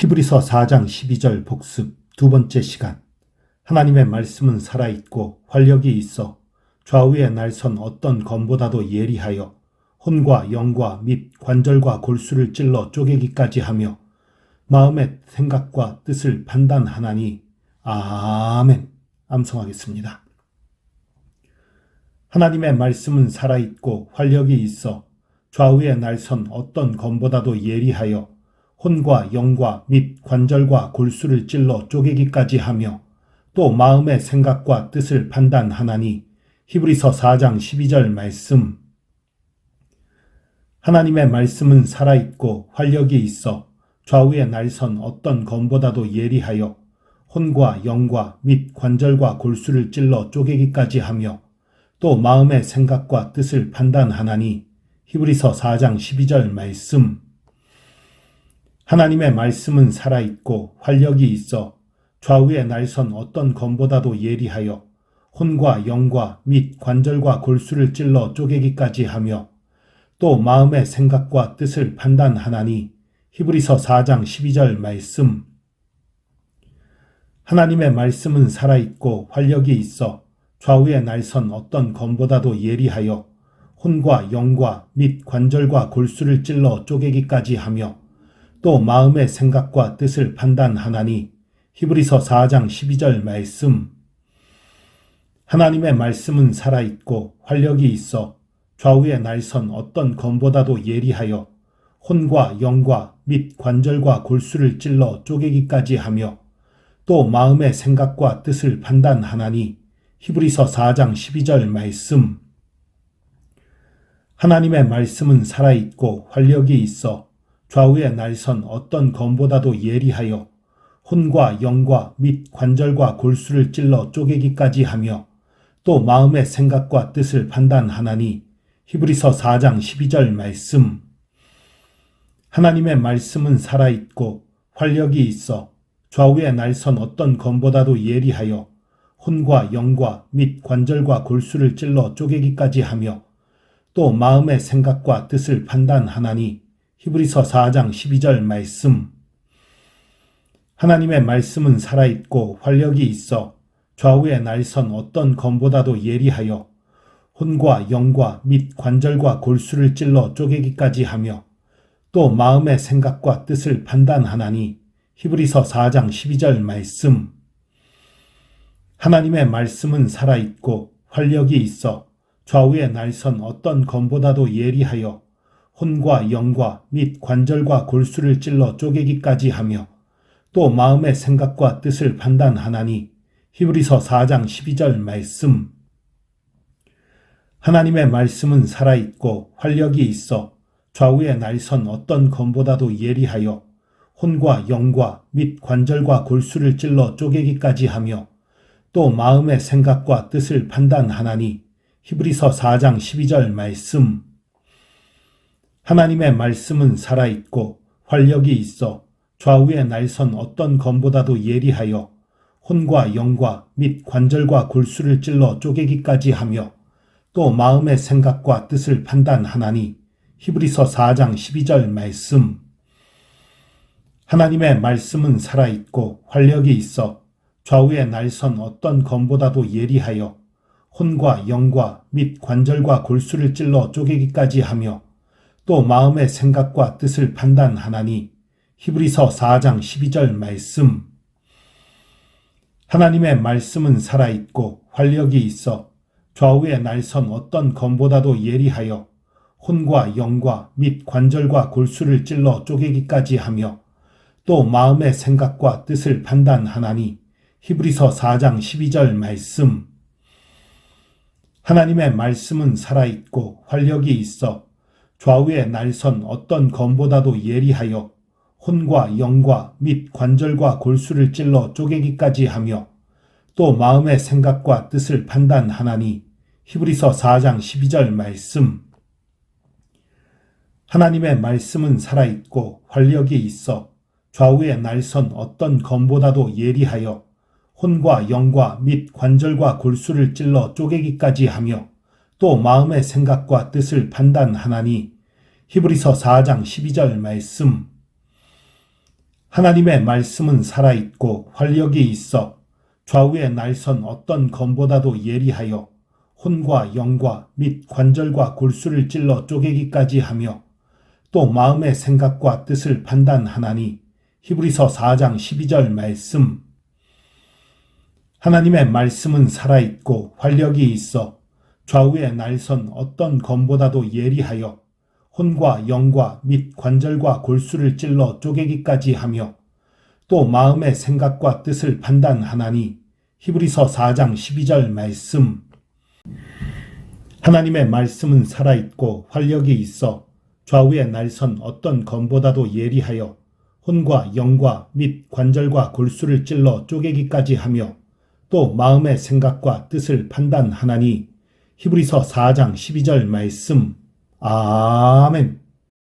히브리서 4장 12절 복습 두 번째 시간. 하나님의 말씀은 살아있고 활력이 있어 좌우의 날선 어떤 검보다도 예리하여 혼과 영과 및 관절과 골수를 찔러 쪼개기까지 하며 마음의 생각과 뜻을 판단하나니 아멘. 암송하겠습니다. 하나님의 말씀은 살아있고 활력이 있어 좌우의 날선 어떤 검보다도 예리하여 혼과 영과 및 관절과 골수를 찔러 쪼개기까지 하며 또 마음의 생각과 뜻을 판단하나니 히브리서 4장 12절 말씀. 하나님의 말씀은 살아있고 활력이 있어 좌우의 날선 어떤 검보다도 예리하여 혼과 영과 및 관절과 골수를 찔러 쪼개기까지 하며 또 마음의 생각과 뜻을 판단하나니 히브리서 4장 12절 말씀 하나님의 말씀은 살아있고 활력이 있어 좌우의 날선 어떤 검보다도 예리하여 혼과 영과 및 관절과 골수를 찔러 쪼개기까지 하며 또 마음의 생각과 뜻을 판단하나니 히브리서 4장 12절 말씀. 하나님의 말씀은 살아있고 활력이 있어 좌우의 날선 어떤 검보다도 예리하여 혼과 영과 및 관절과 골수를 찔러 쪼개기까지 하며 또 마음의 생각과 뜻을 판단하나니 히브리서 4장 12절 말씀. 하나님의 말씀은 살아있고 활력이 있어 좌우의 날선 어떤 검보다도 예리하여 혼과 영과 및 관절과 골수를 찔러 쪼개기까지 하며 또 마음의 생각과 뜻을 판단하나니 히브리서 4장 12절 말씀. 하나님의 말씀은 살아있고 활력이 있어 좌우의 날선 어떤 검보다도 예리하여 혼과 영과 및 관절과 골수를 찔러 쪼개기까지 하며 또 마음의 생각과 뜻을 판단하나니 히브리서 4장 12절 말씀. 하나님의 말씀은 살아있고 활력이 있어 좌우의 날선 어떤 검보다도 예리하여 혼과 영과 및 관절과 골수를 찔러 쪼개기까지 하며 또 마음의 생각과 뜻을 판단하나니 히브리서 4장 12절 말씀. 하나님의 말씀은 살아있고 활력이 있어 좌우의 날선 어떤 검보다도 예리하여 혼과 영과 및 관절과 골수를 찔러 쪼개기까지 하며 또 마음의 생각과 뜻을 판단하나니 히브리서 4장 12절 말씀. 하나님의 말씀은 살아있고 활력이 있어 좌우의 날선 어떤 검보다도 예리하여 혼과 영과 및 관절과 골수를 찔러 쪼개기까지 하며 또 마음의 생각과 뜻을 판단하나니 히브리서 4장 12절 말씀. 하나님의 말씀은 살아있고 활력이 있어 좌우의 날선 어떤 검보다도 예리하여 혼과 영과 및 관절과 골수를 찔러 쪼개기까지 하며 또 마음의 생각과 뜻을 판단하나니 히브리서 4장 12절 말씀 하나님의 말씀은 살아있고 활력이 있어 좌우의 날선 어떤 검보다도 예리하여 혼과 영과 및 관절과 골수를 찔러 쪼개기까지 하며 또 마음의 생각과 뜻을 판단하나니 히브리서 4장 12절 말씀. 하나님의 말씀은 살아있고 활력이 있어 좌우의 날선 어떤 검보다도 예리하여 혼과 영과 및 관절과 골수를 찔러 쪼개기까지 하며 또 마음의 생각과 뜻을 판단하나니 히브리서 4장 12절 말씀. 하나님의 말씀은 살아있고 활력이 있어 좌우의 날선 어떤 검보다도 예리하여 혼과 영과 및 관절과 골수를 찔러 쪼개기까지 하며 또 마음의 생각과 뜻을 판단하나니 히브리서 4장 12절 말씀. 하나님의 말씀은 살아있고 활력이 있어 좌우의 날선 어떤 검보다도 예리하여 혼과 영과 및 관절과 골수를 찔러 쪼개기까지 하며 또 마음의 생각과 뜻을 판단하나니 히브리서 4장 12절 말씀. 하나님의 말씀은 살아있고 활력이 있어 좌우의 날선 어떤 검보다도 예리하여 혼과 영과 및 관절과 골수를 찔러 쪼개기까지 하며 또 마음의 생각과 뜻을 판단하나니 히브리서 4장 12절 말씀. 하나님의 말씀은 살아있고 활력이 있어 좌우에 날선 어떤 검보다도 예리하여 혼과 영과 및 관절과 골수를 찔러 쪼개기까지 하며 또 마음의 생각과 뜻을 판단하나니 히브리서 4장 12절 말씀. 하나님의 말씀은 살아있고 활력이 있어 좌우에 날선 어떤 검보다도 예리하여 혼과 영과 및 관절과 골수를 찔러 쪼개기까지 하며 또 마음의 생각과 뜻을 판단하나니 히브리서 4장 12절 말씀. 하나님의 말씀은 살아있고 활력이 있어 좌우에 날선 어떤 검보다도 예리하여 혼과 영과 및 관절과 골수를 찔러 쪼개기까지 하며 또 마음의 생각과 뜻을 판단하나니 히브리서 4장 12절 말씀. 아멘